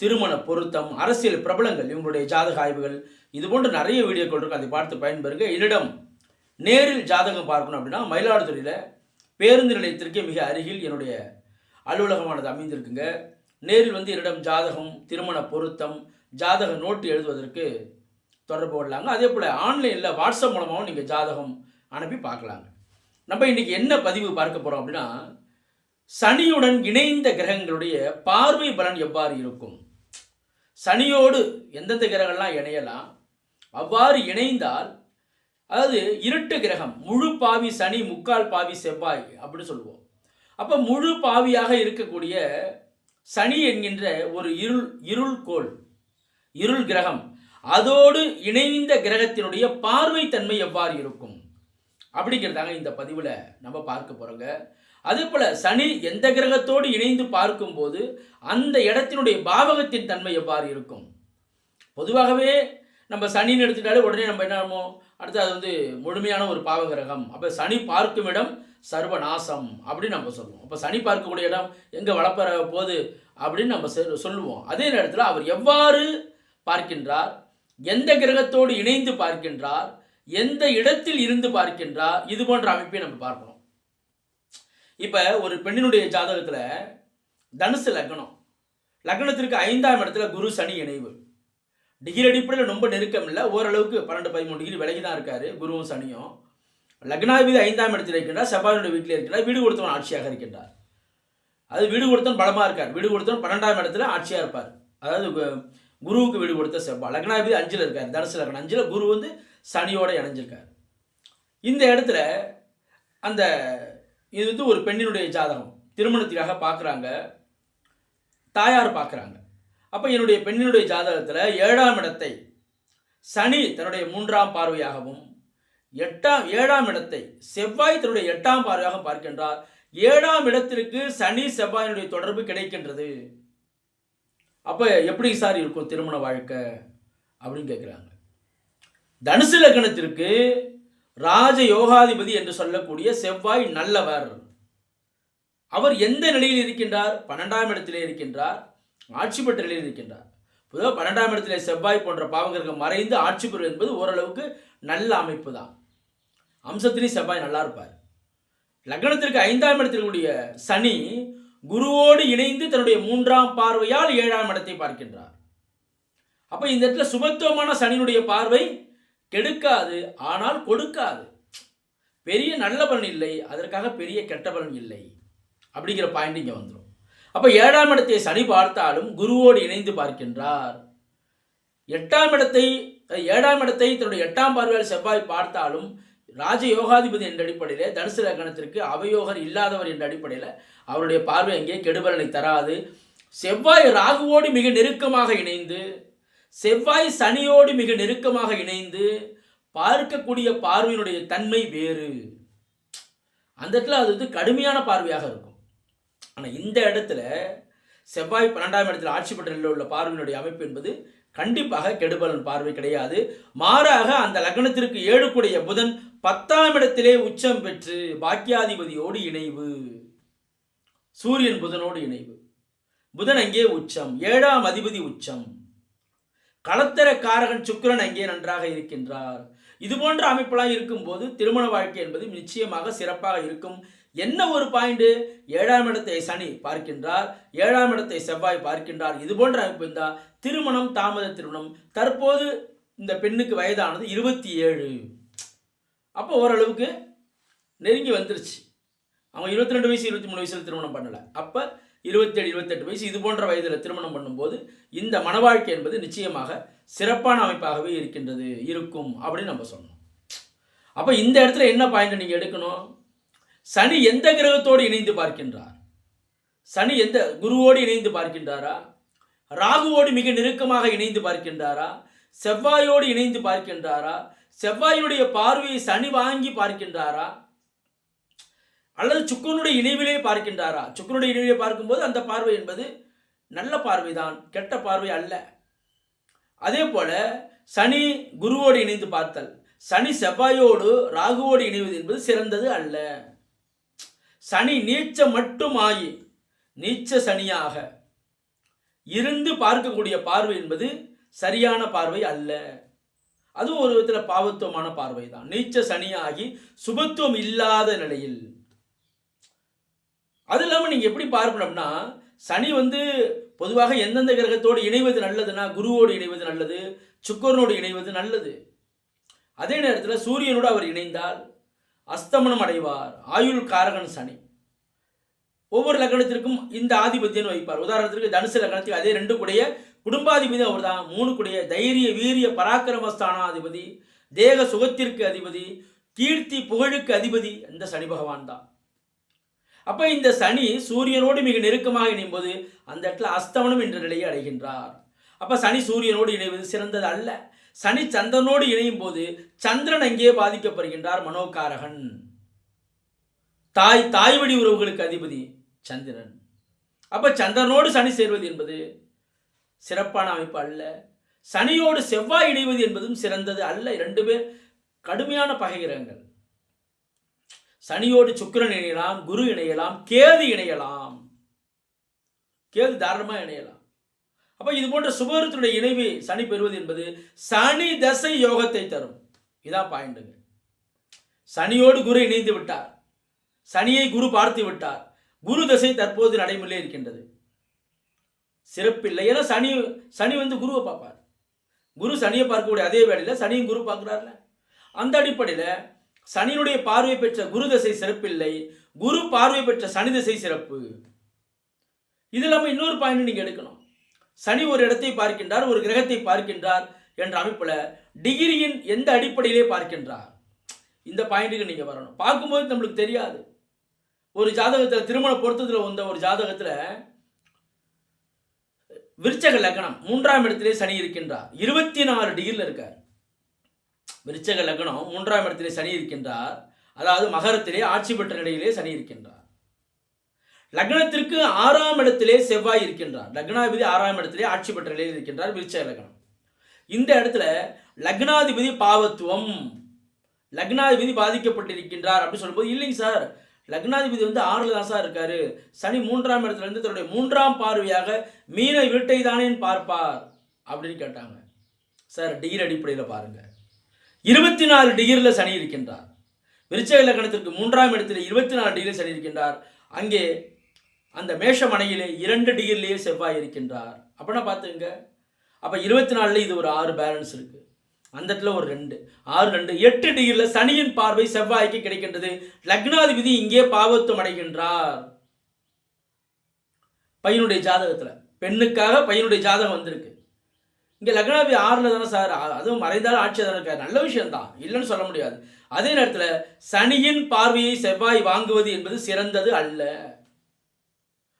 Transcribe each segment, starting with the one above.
திருமண பொருத்தம் அரசியல் பிரபலங்கள் இவங்களுடைய ஜாதக ஆய்வுகள் இது போன்ற நிறைய வீடியோக்கள் இருக்கும் அதை பார்த்து பயன்பெறுங்க. என்னிடம் நேரில் ஜாதகம் பார்க்கணும் அப்படின்னா மயிலாடுதுறையில் பேருந்து நிலையத்திற்கு மிக அருகில் என்னுடைய அலுவலகமானது அமைந்திருக்குங்க. நேரில் வந்து என்னிடம் ஜாதகம் திருமண பொருத்தம் ஜாதக நோட்டு எழுதுவதற்கு தொடர்பு கொள்ளலாங்க. அதே போல் ஆன்லைனில் வாட்ஸ்அப் மூலமாகவும் நீங்கள் ஜாதகம் அனுப்பி பார்க்கலாங்க. நம்ம இன்றைக்கி என்ன பதிவு பார்க்க போகிறோம் அப்படின்னா சனியுடன் இணைந்த கிரகங்களுடைய பார்வை பலன் எவ்வாறு இருக்கும்? சனியோடு எந்தெந்த கிரகங்கள்லாம் இணையலாம்? அவ்வாறு இணைந்தால் அதாவது இருட்டு கிரகம் முழு பாவி சனி முக்கால் பாவி செவ்வாய் அப்படின்னு சொல்லுவோம். அப்போ முழு பாவியாக இருக்கக்கூடிய சனி என்கின்ற ஒரு இருள் இருள் கோள் இருள் கிரகம் அதோடு இணைந்த கிரகத்தினுடைய பார்வை தன்மை எவ்வாறு இருக்கும்? அப்படிங்கிறதாங்க இந்த பதிவில் நம்ம பார்க்க போகிறோங்க அதே போல் சனி எந்த கிரகத்தோடு இணைந்து பார்க்கும்போது அந்த இடத்தினுடைய பாவகத்தின் தன்மை எவ்வாறு இருக்கும்? பொதுவாகவே நம்ம சனின்னு எடுத்துட்டாலே உடனே நம்ம என்ன பண்ணுவோம்? அடுத்து அது வந்து முழுமையான ஒரு பாவ கிரகம் அப்போ சனி பார்க்கும் இடம் சர்வநாசம் அப்படின்னு நம்ம சொல்லுவோம். அப்போ சனி பார்க்கக்கூடிய இடம் எங்கே வளப்பற போகுது அப்படின்னு நம்ம சொல்லுவோம். அதே நேரத்தில் அவர் எவ்வாறு பார்க்கின்றார்? எந்த கிரகத்தோடு இணைந்து பார்க்கின்றார்? எந்த இடத்தில் இருந்து பார்க்கின்றார்? இது போன்ற அமைப்பை நம்ம பார்ப்போம். இப்போ ஒரு பெண்ணினுடைய ஜாதகத்தில் தனுசு லக்னம். லக்னத்திற்கு ஐந்தாம் இடத்துல குரு சனி இணைவு. டிகிரி அடிப்படையில் ரொம்ப நெருக்கம் இல்லை. ஓரளவுக்கு பன்னெண்டு பதிமூணு டிகிரி விலகி தான் இருக்காரு குருவும் சனியும். லக்னாதிபதி ஐந்தாம் இடத்தில் இருக்கின்றார் செவ்வாயினுடைய வீட்டில் இருக்கின்றார் வீடு கொடுத்தவன் ஆட்சியாக இருக்கின்றார். அது வீடு கொடுத்தவன் பலமாக இருக்கார். வீடு கொடுத்தவன் பன்னெண்டாம் இடத்துல ஆட்சியாக இருப்பார். அதாவது கு- குருவுக்கு வீடு கொடுத்த செவ்வாய். லக்னாதிபதி அஞ்சில் இருக்கார் தனுசு லக்னம் அஞ்சில் குரு வந்து சனியோடு இணைஞ்சிருக்கார். இந்த இடத்துல அந்த இது வந்து ஒரு பெண்ணினுடைய ஜாதகம். திருமணத்திற்காக பார்க்குறாங்க. தாயார் பார்க்குறாங்க. அப்போ என்னுடைய பெண்ணினுடைய ஜாதகத்தில் ஏழாம் இடத்தை சனி தன்னுடைய மூன்றாம் பார்வையாகவும் எட்டாம் ஏழாம் இடத்தை செவ்வாய் தன்னுடைய எட்டாம் பார்வையாக பார்க்கின்றார். ஏழாம் இடத்திற்கு சனி செவ்வாயினுடைய தொடர்பு கிடைக்கின்றது. அப்போ எப்படி சார் இருக்கும் திருமண வாழ்க்கை? அப்படின்னு கேட்குறாங்க தனுசு லக்னத்திற்கு ராஜ யோகாதிபதி என்று சொல்லக்கூடிய செவ்வாய் நல்லவர். அவர் எந்த நிலையில் இருக்கின்றார்? பன்னெண்டாம் இடத்திலே இருக்கின்றார். ஆட்சி பெற்ற நிலையில் இருக்கின்றார். பொதுவாக பன்னெண்டாம் இடத்திலே செவ்வாய் போன்ற பாவகர்கள் மறைந்து ஆட்சி பெறுவது என்பது ஓரளவுக்கு நல்ல அமைப்பு தான் அம்சத்திலேயும் செவ்வாய் நல்லா இருப்பார். லக்னத்திற்கு ஐந்தாம் இடத்திற்குடைய சனி குருவோடு இணைந்து தன்னுடைய மூன்றாம் பார்வையால் ஏழாம் இடத்தை பார்க்கின்றார். அப்போ இந்த இடத்துல சுபத்துவமான சனியினுடைய பார்வை கெடுக்காது ஆனால் கொடுக்காது. பெரிய நல்ல பலன் இல்லை அதற்காக பெரிய கெட்ட பலன் இல்லை. அப்படிங்கிற பாயிண்ட் இங்கே வந்துடும் அப்போ ஏழாம் இடத்தை சனி பார்த்தாலும் குருவோடு இணைந்து பார்க்கின்றார். எட்டாம் இடத்தை ஏழாம் இடத்தை தன்னுடைய எட்டாம் பார்வையால் செவ்வாய் பார்த்தாலும் ராஜ யோகாதிபதி என்ற அடிப்படையில் தனுசு லக்னத்திற்கு அவயோகர் இல்லாதவர் என்ற அடிப்படையில் அவருடைய பார்வை அங்கே கெடுபலனை தராது. செவ்வாய் ராகுவோடு மிக நெருக்கமாக இணைந்து செவ்வாய் சனியோடு மிக நெருக்கமாக இணைந்து பார்க்கக்கூடிய பார்வையினுடைய தன்மை வேறு. அந்த இடத்துல அது வந்து கடுமையான பார்வையாக இருக்கும். ஆனால் இந்த இடத்துல செவ்வாய் பன்னெண்டாம் இடத்தில் ஆட்சி பெற்ற நிலையில் உள்ள பார்வையினுடைய அமைப்பு என்பது கண்டிப்பாக கெடுபலன் பார்வை கிடையாது. மாறாக அந்த லக்னத்திற்கு ஏழுக்குடைய புதன் பத்தாம் இடத்திலே உச்சம் பெற்று பாக்கியாதிபதியோடு இணைவு. சூரியன் புதனோடு இணைவு. புதன் அங்கே உச்சம் ஏழாம் அதிபதி உச்சம். களத்திர காரகன் சுக்கிரன் அங்கே நன்றாக இருக்கின்றார். இது போன்ற அமைப்பெல்லாம் இருக்கும்போது திருமண வாழ்க்கை என்பது நிச்சயமாக சிறப்பாக இருக்கும். என்ன ஒரு பாயிண்ட்? ஏழாம் இடத்தை சனி பார்க்கின்றார். ஏழாம் இடத்தை செவ்வாய் பார்க்கின்றார். இது போன்ற அமைப்பு இருந்தால் திருமணம் தாமத திருமணம். தற்போது இந்த பெண்ணுக்கு வயதானது இருபத்தி ஏழு அப்போ ஓரளவுக்கு நெருங்கி வந்துருச்சு. அவங்க இருபத்தி ரெண்டு வயசு இருபத்தி மூணு வயசில் திருமணம் பண்ணலை. அப்போ இருபத்தேழு இருபத்தெட்டு வயசு இது போன்ற வயதில் திருமணம் பண்ணும்போது இந்த மனவாழ்க்கை என்பது நிச்சயமாக சிறப்பான அமைப்பாகவே இருக்கின்றது இருக்கும் அப்படின்னு நம்ம சொன்னோம் அப்போ இந்த இடத்துல என்ன பாயிண்ட் நீங்கள் எடுக்கணும்? சனி எந்த கிரகத்தோடு இணைந்து பார்க்கின்றார்? சனி எந்த குருவோடு இணைந்து பார்க்கின்றாரா? ராகுவோடு மிக நெருக்கமாக இணைந்து பார்க்கின்றாரா? செவ்வாயோடு இணைந்து பார்க்கின்றாரா? செவ்வாயுடைய பார்வையை சனி வாங்கி பார்க்கின்றாரா? அல்லது சுக்கனுடைய இணைவிலே பார்க்கின்றாரா? சுக்கனுடைய இணைவிலே பார்க்கும்போது அந்த பார்வை என்பது நல்ல பார்வைதான் கெட்ட பார்வை அல்ல. அதே போல சனி குருவோடு இணைந்து பார்த்தல். சனி செவ்வாயோடு ராகுவோடு இணைவது என்பது சிறந்தது அல்ல. சனி நீச்ச மட்டும் ஆகி நீச்ச சனியாக இருந்து பார்க்கக்கூடிய பார்வை என்பது சரியான பார்வை அல்ல. அதுவும் ஒரு விதத்தில் பாவத்துவமான பார்வை தான் நீச்ச சனியாகி சுபத்துவம் இல்லாத நிலையில் அது இல்லாமல் நீங்கள் எப்படி பார்க்கணும்னா சனி வந்து பொதுவாக எந்தெந்த கிரகத்தோடு இணைவது நல்லதுன்னா குருவோடு இணைவது நல்லது சுக்கரனோடு இணைவது நல்லது. அதே நேரத்தில் சூரியனோடு அவர் இணைந்தால் அஸ்தமனம் அடைவார். ஆயுள் காரகன் சனி. ஒவ்வொரு லக்னத்திற்கும் இந்த ஆதிபத்தியம் வைப்பார் உதாரணத்திற்கு தனுசு லக்னத்துக்கு அதே ரெண்டு கூடிய குடும்பாதிபதி அவர் தான் மூணு கூடிய தைரிய வீரிய பராக்கிரமஸ்தானாதிபதி தேக சுகத்திற்கு அதிபதி கீர்த்தி புகழுக்கு அதிபதி இந்த சனி பகவான் தான் அப்ப இந்த சனி சூரியனோடு மிக நெருக்கமாக இணையும் போது அந்த இடத்துல அஸ்தமனம் என்ற நிலையை அடைகின்றார். அப்ப சனி சூரியனோடு இணைவது சிறந்தது அல்ல. சனி சந்திரனோடு இணையும் போது சந்திரன் அங்கே பாதிக்கப்படுகின்றார் மனோகாரகன். தாய் தாய் வழி உறவுகளுக்கு அதிபதி சந்திரன். அப்ப சந்திரனோடு சனி சேர்வது என்பது சிறப்பான அமைப்பு அல்ல. சனியோடு செவ்வாய் இணைவது என்பதும் சிறந்தது அல்ல. இரண்டு பேர் கடுமையான பகைகிரகங்கள் சனியோடு சுக்கிரன் இணையலாம் குரு இணையலாம் கேது இணையலாம். கேது தாராளமாக இணையலாம். அப்போ இது போன்ற சுபகரத்தினுடைய இணைவு சனி பெறுவது என்பது சனி தசை யோகத்தை தரும். இதான் பாயிண்ட்டுங்க சனியோடு குரு இணைந்து விட்டார். சனியை குரு பார்த்து விட்டார். குரு தசை தற்போது நடைமுறையில் இருக்கின்றது. சிறப்பில்லை. ஏன்னா சனி சனி வந்து குருவை பார்ப்பார். குரு சனியை பார்க்கக்கூடிய அதே வேளையில் சனியும் குரு பார்க்குறாருல. அந்த அடிப்படையில் சனியினுடைய பார்வை பெற்ற குரு தசை சிறப்பில்லை. குரு பார்வை பெற்ற சனி தசை சிறப்பு. இது இல்லாமல் இன்னொரு பாயிண்ட் நீங்கள் எடுக்கணும். சனி ஒரு இடத்தை பார்க்கின்றார் ஒரு கிரகத்தை பார்க்கின்றார் என்ற அமைப்பில் டிகிரியின் எந்த அடிப்படையிலே பார்க்கின்றார்? இந்த பாயிண்ட்டுக்கு நீங்கள் வரணும். பார்க்கும்போது நம்மளுக்கு தெரியாது. ஒரு ஜாதகத்தில் திருமண பொருத்தத்தில் வந்த ஒரு ஜாதகத்தில் விருச்சக லக்கணம் மூன்றாம் இடத்திலே சனி இருக்கின்றார். இருபத்தி நாலு டிகிரியில் இருக்கார். விருச்சக லக்னம் மூன்றாம் இடத்திலே சனி இருக்கின்றார். அதாவது மகரத்திலே ஆட்சி பெற்ற நிலையிலே சனி இருக்கின்றார். லக்னத்திற்கு ஆறாம் இடத்திலே செவ்வாய் இருக்கின்றார். லக்னாதிபதி ஆறாம் இடத்திலே ஆட்சி பெற்ற நிலையில் இருக்கின்றார் விருச்சக லக்னம். இந்த இடத்துல லக்னாதிபதி பாவத்துவம் லக்னாதிபதி பாதிக்கப்பட்டிருக்கின்றார் அப்படின்னு சொல்லும்போது இல்லைங்க சார். லக்னாதிபதி வந்து ஆறில் தான் சார் இருக்காரு. சனி மூன்றாம் இடத்துல இருந்து தன்னுடைய மூன்றாம் பார்வையாக மீன வீட்டை தானே பார்ப்பார் அப்படின்னு கேட்டாங்க. சார் டிகிரி அடிப்படையில் பாருங்கள் இருபத்தி நாலு டிகிரியில் சனி இருக்கின்றார். விருச்சக லக்னத்திற்கு மூன்றாம் இடத்தில் இருபத்தி நாலு டிகிரி சனி இருக்கின்றார். அங்கே அந்த மேஷமனையிலே இரண்டு டிகிரிலேயே செவ்வாய் இருக்கின்றார். அப்படின்னா பார்த்துங்க அப்போ இருபத்தி நாலில் இது ஒரு ஆறு பேலன்ஸ் இருக்குது அந்த இடத்துல ஒரு ரெண்டு. ஆறு ரெண்டு. எட்டு டிகிரியில் சனியின் பார்வை செவ்வாய்க்கு கிடைக்கின்றது. லக்னாதிபதி இங்கே பாவத்துவம் அடைகின்றார். பையனுடைய ஜாதகத்தில். பெண்ணுக்காக பையனுடைய ஜாதகம் வந்திருக்கு. இங்கே லக்னாபி ஆறில் தானே சார்? அதுவும் மறைந்தாலும் ஆட்சி தானே இருக்கார். நல்ல விஷயம்தான். இல்லைன்னு சொல்ல முடியாது. அதே நேரத்தில் சனியின் பார்வையை செவ்வாய் வாங்குவது என்பது சிறந்தது அல்ல.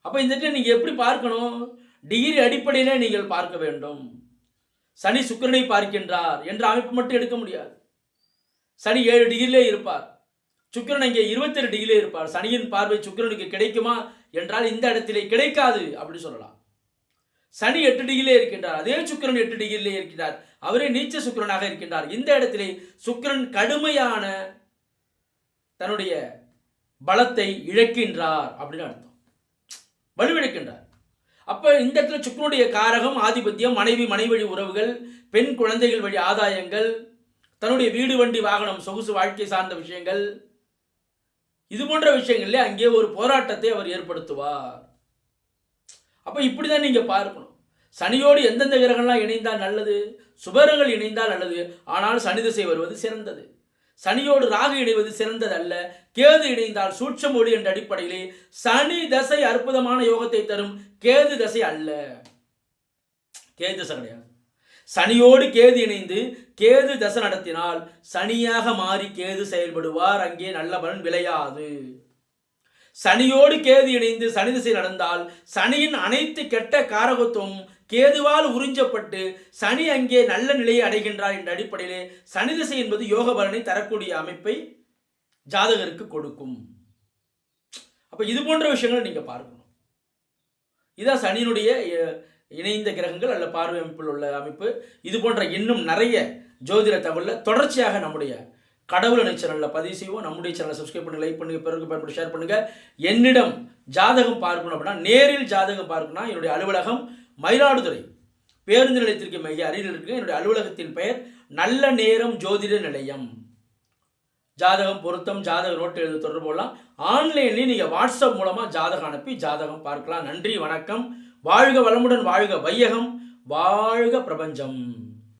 அப்போ இந்த இடத்துல நீங்கள் எப்படி பார்க்கணும்? டிகிரி அடிப்படையில் நீங்கள் பார்க்க வேண்டும். சனி சுக்கிரனை பார்க்கின்றார் என்ற அமைப்பு மட்டும் எடுக்க முடியாது. சனி ஏழு டிகிரிலே இருப்பார். சுக்கரன் இங்கே இருபத்தேழு டிகிரிலே இருப்பார். சனியின் பார்வை சுக்கரனுக்கு கிடைக்குமா? என்றால் இந்த இடத்திலே கிடைக்காது அப்படின்னு சொல்லலாம். சனி எட்டு டிகிரிலே இருக்கின்றார். அதே சுக்கிரன் எட்டு டிகிரிலே இருக்கின்றார். அவரே நீச்ச சுக்கரனாக இருக்கின்றார். இந்த இடத்திலே சுக்கிரன் கடுமையான தன்னுடைய பலத்தை இழக்கின்றார் அப்படின்னு அர்த்தம். வலுவிழக்கின்றார். அப்போ இந்த இடத்துல சுக்கரனுடைய காரகம் ஆதிபத்தியம் மனைவி மனைவழி உறவுகள் பெண் குழந்தைகள் வழி ஆதாயங்கள் தன்னுடைய வீடு வண்டி வாகனம் சொகுசு வாழ்க்கை சார்ந்த விஷயங்கள் இது போன்ற விஷயங்கள்ல அங்கே ஒரு போராட்டத்தை அவர் ஏற்படுத்துவார். அப்போ இப்படி தான் நீங்கள் பார்க்கணும். சனியோடு எந்தெந்த கிரகங்கள்லாம் இணைந்தால் நல்லது? சுபரங்கள் இணைந்தால் நல்லது. ஆனால் சனி திசை வருவது சிறந்தது. சனியோடு ராகு இணைவது சிறந்தது அல்ல. கேது இணைந்தால் சூட்சமொழி என்ற அடிப்படையிலே சனி தசை அற்புதமான யோகத்தை தரும் கேது தசை அல்ல. கேது தசை கிடையாது. சனியோடு கேது இணைந்து கேது தசை நடத்தினால் சனியாக மாறி கேது செயல்படுவார். அங்கே நல்ல பலன் விளையாது. சனியோடு கேது இணைந்து சனி திசை நடந்தால் சனியின் அனைத்து கெட்ட காரகத்துவம் கேதுவால் உறிஞ்சப்பட்டு சனி அங்கே நல்ல நிலையை அடைகின்றார் என்ற அடிப்படையிலே சனி திசை என்பது யோக பலனை தரக்கூடிய அமைப்பை ஜாதகருக்கு கொடுக்கும். அப்போ இது போன்ற விஷயங்களை நீங்கள் பார்க்கணும். இதான் சனியினுடைய இணைந்த கிரகங்கள் அல்ல பார்வை அமைப்பில் உள்ள அமைப்பு. இது போன்ற இன்னும் நிறைய ஜோதிட தகவலில் தொடர்ச்சியாக நம்முடைய கடவுள் அணை சேனலில் பதிவு செய்வோம். நம்முடைய சேனலை சப்ஸ்கிரைப் பண்ணி லைக் பண்ணுங்க பிறகு பயன்படுத்தி ஷேர் பண்ணுங்க. என்னிடம் ஜாதகம் பார்க்கணும் அப்படின்னா நேரில் ஜாதகம் பார்க்கணும்னா என்னுடைய அலுவலகம் மயிலாடுதுறை. பேருந்து நிலையத்திற்கு மிக அருகில் இருக்கு. என்னுடைய அலுவலகத்தின் பெயர் நல்ல நேரம் ஜோதிட நிலையம். ஜாதகம் பொருத்தம் ஜாதக நோட்டு எழுத தொடர்பு கொள்ளலாம். ஆன்லைன்லேயும் நீங்கள் வாட்ஸ்அப் மூலமாக ஜாதகம் அனுப்பி ஜாதகம் பார்க்கலாம். நன்றி வணக்கம். வாழ்க வளமுடன் வாழ்க வையகம். வாழ்க பிரபஞ்சம்.